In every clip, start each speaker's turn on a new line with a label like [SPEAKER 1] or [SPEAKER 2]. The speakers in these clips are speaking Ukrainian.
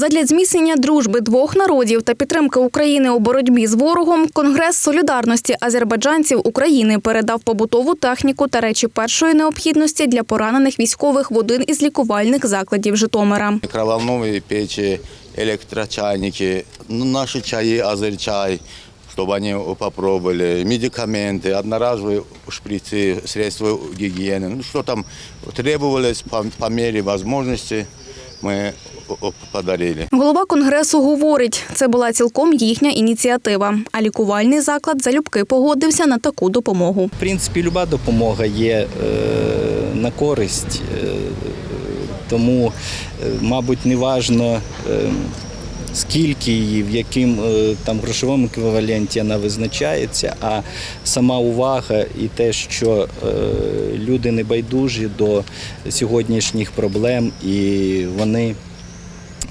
[SPEAKER 1] Задля зміцнення дружби двох народів та підтримки України у боротьбі з ворогом Конгрес солідарності азербайджанців України передав побутову техніку та речі першої необхідності для поранених військових в один із лікувальних закладів Житомира.
[SPEAKER 2] Микроволновые печи, электрочайники, ну, наши чаи, азерчай, чтобы они попробовали, медикаменты, одноразовые шприцы, средства гигиены. Ну, что там требовалось по, по мере возможности, о- подарили.
[SPEAKER 1] Голова конгресу говорить, це була цілком їхня ініціатива. А лікувальний заклад залюбки погодився на таку допомогу.
[SPEAKER 3] В принципі, люба допомога є е, на користь, е, тому, е, мабуть, не важно, е, скільки її, в яким е, там грошовому еквіваленті вона визначається, а сама увага і те, що е, люди не байдужі до сьогоднішніх проблем, і вони.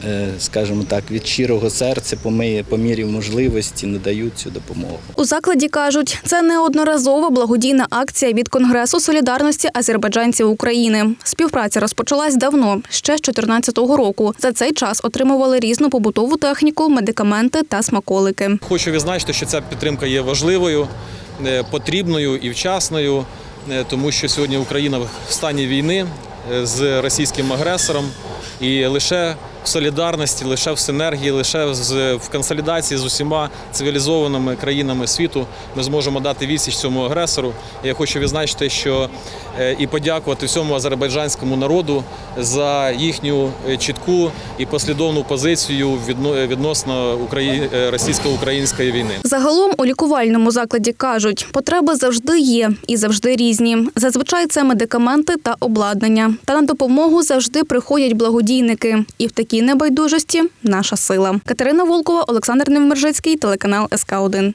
[SPEAKER 3] Е, Скажімо так, від щирого серця по по мірі можливості надають цю допомогу.
[SPEAKER 1] У закладі кажуть, це неодноразова благодійна акція від Конгресу солідарності азербайджанців України. Співпраця розпочалась давно, ще з 2014 року. За цей час отримували різну побутову техніку, медикаменти та смаколики.
[SPEAKER 4] Хочу відзначити, що ця підтримка є важливою, е, потрібною і вчасною, е, тому що сьогодні Україна в стані війни з російським агресором, і лише в солідарності, лише в синергії, лише в консолідації з усіма цивілізованими країнами світу ми зможемо дати відсіч цьому агресору. Я хочу відзначити, що е, і подякувати всьому азербайджанському народу за їхню е, чітку і послідовну позицію відносно е, російсько-української війни.
[SPEAKER 1] Загалом у лікувальному закладі кажуть, потреби завжди є і завжди різні. Зазвичай це медикаменти та обладнання. Та на допомогу завжди приходять благодійники. І в такій небайдужості наша сила. Катерина Волкова, Олександр Невмержицький, телеканал СК 1